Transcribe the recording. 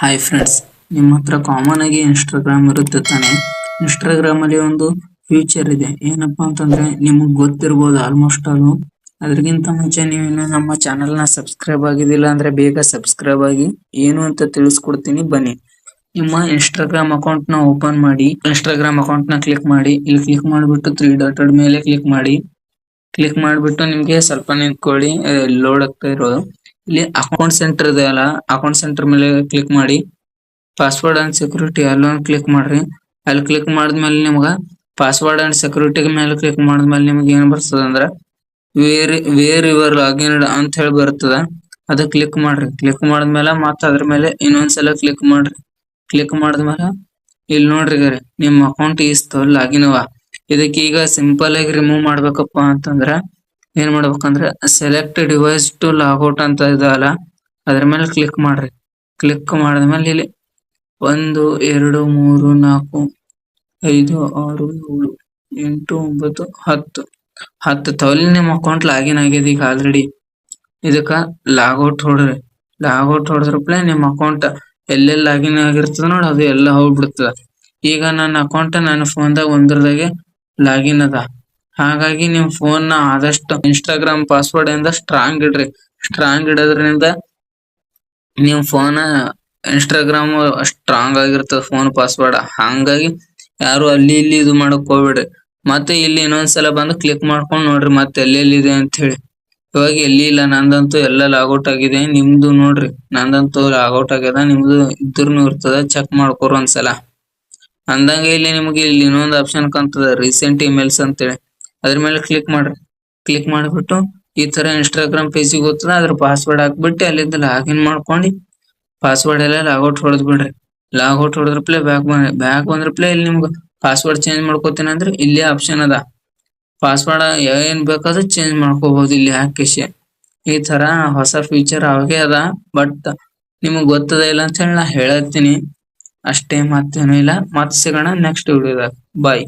Hi friends ನಿಮ್ಮ ಹತ್ರ common ಆಗಿ ಇನ್ಸ್ಟಾಗ್ರಾಮ್ ಇರುತ್ತೆ ತಾನೆ? ಇನ್ಸ್ಟಾಗ್ರಾಮ್ ಅಲ್ಲಿ ಒಂದು ಫ್ಯೂಚರ್ ಇದೆ. ಏನಪ್ಪಾ ಅಂತಂದ್ರೆ ನಿಮಗೆ ಗೊತ್ತಿರಬಹುದು ಆಲ್ಮೋಸ್ಟ್ ಆಲ್ ಅದಕ್ಕಿಂತ ಮುಂಚೆ ನೀವು ಇನ್ನು ನಮ್ಮ ಚಾನೆಲ್ನ ಸಬ್ಸ್ಕ್ರೈಬ್ ಆಗಿದಿಲ್ಲ ಅಂದ್ರೆ ಬೇಗ ಸಬ್ಸ್ಕ್ರೈಬ್ ಆಗಿ ಏನು ಅಂತ ತಿಳಿಸ್ಕೊಡ್ತೀನಿ. ಬನ್ನಿ. ನಿಮ್ಮ ಇನ್ಸ್ಟಾಗ್ರಾಮ್ ಅಕೌಂಟ್ನ ಓಪನ್ ಮಾಡಿ ಇನ್ಸ್ಟಾಗ್ರಾಮ್ ಅಕೌಂಟ್ನ ಕ್ಲಿಕ್ ಮಾಡಿ. ಇಲ್ಲಿ ಕ್ಲಿಕ್ ಮಾಡಿಬಿಟ್ಟು ತ್ರೀ ಡಾಟ್ ಮೇಲೆ ಕ್ಲಿಕ್ ಮಾಡಿ. ಕ್ಲಿಕ್ ಮಾಡಿಬಿಟ್ಟು ನಿಮ್ಗೆ ಸ್ವಲ್ಪ ನಿಂತ್ಕೊಳ್ಳಿ ಲೋಡ್ ಆಗ್ತಾ ಇರೋದು. ಇಲ್ಲಿ ಅಕೌಂಟ್ ಸೆಂಟರ್ ಇದೆ ಅಲ್ಲ ಅಕೌಂಟ್ ಸೆಂಟರ್ ಮೇಲೆ ಕ್ಲಿಕ್ ಮಾಡಿ. ಪಾಸ್ವರ್ಡ್ ಅಂಡ್ ಸೆಕ್ಯೂರಿಟಿ ಅಲ್ಲೊಂದು ಕ್ಲಿಕ್ ಮಾಡ್ರಿ. ಅಲ್ಲಿ ಕ್ಲಿಕ್ ಮಾಡಿದ್ಮೇಲೆ ನಿಮ್ಗ ಪಾಸ್ವರ್ಡ್ ಅಂಡ್ ಸೆಕ್ಯೂರಿಟಿ ಮೇಲೆ ಕ್ಲಿಕ್ ಮಾಡಿದ್ಮೇಲೆ ನಿಮ್ಗೆ ಏನ್ ಬರ್ತದ ಅಂದ್ರ ವೇರ್ ವೇರ್ ಯುವರ್ ಲಾಗಿನ್ ಅಂತ ಹೇಳಿ ಬರ್ತದ. ಅದ ಕ್ಲಿಕ್ ಮಾಡ್ರಿ. ಕ್ಲಿಕ್ ಮಾಡಿದ್ಮೇಲೆ ಮತ್ತ ಅದ್ರ ಮೇಲೆ ಇನ್ನೊಂದ್ಸಲ ಕ್ಲಿಕ್ ಮಾಡ್ರಿ. ಕ್ಲಿಕ್ ಮಾಡಿದ್ಮೇಲೆ ಇಲ್ಲಿ ನೋಡ್ರಿ ಗರಿ ನಿಮ್ ಅಕೌಂಟ್ ಇಸ್ತು ಲಾಗಿನ್ ಅವ ಇದಕ್ಕೆ ಈಗ ಸಿಂಪಲ್ ಆಗಿ ರಿಮೂವ್ ಮಾಡ್ಬೇಕಪ್ಪ ಅಂತಂದ್ರ ಏನ್ ಮಾಡ್ಬೇಕಂದ್ರ ಸೆಲೆಕ್ಟ್ ಡಿವೈಸ್ ಟು ಲಾಗೌಟ್ ಅಂತ ಇದಲ್ಲ ಅದ್ರ ಮೇಲೆ ಕ್ಲಿಕ್ ಮಾಡ್ರಿ. ಕ್ಲಿಕ್ ಮಾಡಿದ್ಮೇಲೆ ಇಲ್ಲಿ ಒಂದು, ಎರಡು, ಮೂರು, ನಾಲ್ಕು, ಐದು, ಆರು, ಏಳು, ಎಂಟು, ಒಂಬತ್ತು, ಹತ್ತು. ಹತ್ತು ತವಲಿ ನಿಮ್ ಅಕೌಂಟ್ ಲಾಗಿನ್ ಆಗಿದೆ ಈಗ ಆಲ್ರೆಡಿ ಇದಕ್ಕ ಲಾಗೌಟ್ ಹೊಡ್ರಿ. ಲಾಗೌಟ್ ಹೊಡೆದ್ರಪ್ಲೆ ನಿಮ್ ಅಕೌಂಟ್ ಎಲ್ಲೆಲ್ಲಿ ಲಾಗಿನ್ ಆಗಿರ್ತದ ನೋಡಿ ಅದು ಎಲ್ಲ ಹೋಗ್ಬಿಡ್ತದ. ಈಗ ನನ್ನ ಅಕೌಂಟ್ ನನ್ನ ಫೋನ್ದಾಗ ಒಂದ್ರದಾಗೆ ಲಾಗಿನ್ ಅದ. ಹಾಗಾಗಿ ನಿಮ್ ಫೋನ್ನ ಆದಷ್ಟು ಇನ್ಸ್ಟಾಗ್ರಾಮ್ ಪಾಸ್ವರ್ಡ್ ಇಂದ ಸ್ಟ್ರಾಂಗ್ ಇಡ್ರಿ. ಸ್ಟ್ರಾಂಗ್ ಇಡೋದ್ರಿಂದ ನಿಮ್ ಫೋನ್ ಇನ್ಸ್ಟಾಗ್ರಾಮ್ ಸ್ಟ್ರಾಂಗ್ ಆಗಿರ್ತದ ಫೋನ್ ಪಾಸ್ವರ್ಡ್ ಹಂಗಾಗಿ ಯಾರು ಅಲ್ಲಿ ಇಲ್ಲಿ ಇದು ಮಾಡಕ್ ಹೋಗ್ಬೇಡ್ರಿ. ಮತ್ತೆ ಇಲ್ಲಿ ಇನ್ನೊಂದ್ಸಲ ಬಂದು ಕ್ಲಿಕ್ ಮಾಡ್ಕೊಂಡು ನೋಡ್ರಿ ಮತ್ತೆ ಎಲ್ಲೆಲ್ಲಿ ಇದೆ ಅಂತ ಹೇಳಿ ಇವಾಗ ಎಲ್ಲಿ ಇಲ್ಲ, ನಂದಂತೂ ಎಲ್ಲ ಲಾಗೌಟ್ ಆಗಿದೆ. ನಿಮ್ದು ನೋಡ್ರಿ, ನಂದಂತೂ ಲಾಗೌಟ್ ಆಗ್ಯದ ನಿಮ್ದು ಇದ್ರೂನು ಇರ್ತದ ಚೆಕ್ ಮಾಡ್ಕೊರ್ ಒಂದ್ಸಲ. ಅಂದಂಗೆ ಇಲ್ಲಿ ನಿಮ್ಗೆ ಇಲ್ಲಿ ಇನ್ನೊಂದು ಆಪ್ಷನ್ ಕಾಣ್ತದ ರೀಸೆಂಟ್ ಇಮೇಲ್ಸ್ ಅಂತೇಳಿ. ಅದ್ರ ಮೇಲೆ ಕ್ಲಿಕ್ ಮಾಡ್ರಿ. ಕ್ಲಿಕ್ ಮಾಡಿಬಿಟ್ಟು ಈ ತರ ಇನ್ಸ್ಟಾಗ್ರಾಮ್ ಪೇಜಿಗೆ ಹೋಗ್ತದ, ಅದ್ರ ಪಾಸ್ವರ್ಡ್ ಹಾಕ್ಬಿಟ್ಟು ಅಲ್ಲಿಂದ ಲಾಗಿನ್ ಮಾಡ್ಕೊಂಡು ಪಾಸ್ವರ್ಡ್ ಎಲ್ಲ ಲಾಗೌಟ್ ಹೊಡೆದ್ ಬಿಡ್ರಿ. ಲಾಗೌಟ್ ಹೊಡೆದ್ರ ಪ್ಲೇ ಬ್ಯಾಕ್ ಬಂದ್ರಿ ಬ್ಯಾಕ್ ಬಂದ್ರ ಪ್ಲೇ ಇಲ್ಲಿ ನಿಮ್ಗೆ ಪಾಸ್ವರ್ಡ್ ಚೇಂಜ್ ಮಾಡ್ಕೋತೀನಿ ಅಂದ್ರೆ ಇಲ್ಲೇ ಆಪ್ಷನ್ ಅದ. ಪಾಸ್ವರ್ಡ್ ಏನ್ ಬೇಕಾದ್ರೂ ಚೇಂಜ್ ಮಾಡ್ಕೋಬಹುದು ಇಲ್ಲಿ ಹಾಕಿಸಿ. ಈ ತರ ಹೊಸ ಫೀಚರ್ ಅವಾಗೆ ಅದ ಬಟ್ ನಿಮಗ್ ಗೊತ್ತದ ಇಲ್ಲ ಅಂತ ಹೇಳಿ ನಾ ಹೇಳತ್ತೀನಿ ಅಷ್ಟೇ ಮತ್ತೇನು ಇಲ್ಲ. ಮತ್ ಸಿಗೋಣ ನೆಕ್ಸ್ಟ್ ವಿಡಿಯೋದಾಗ ಬಾಯ್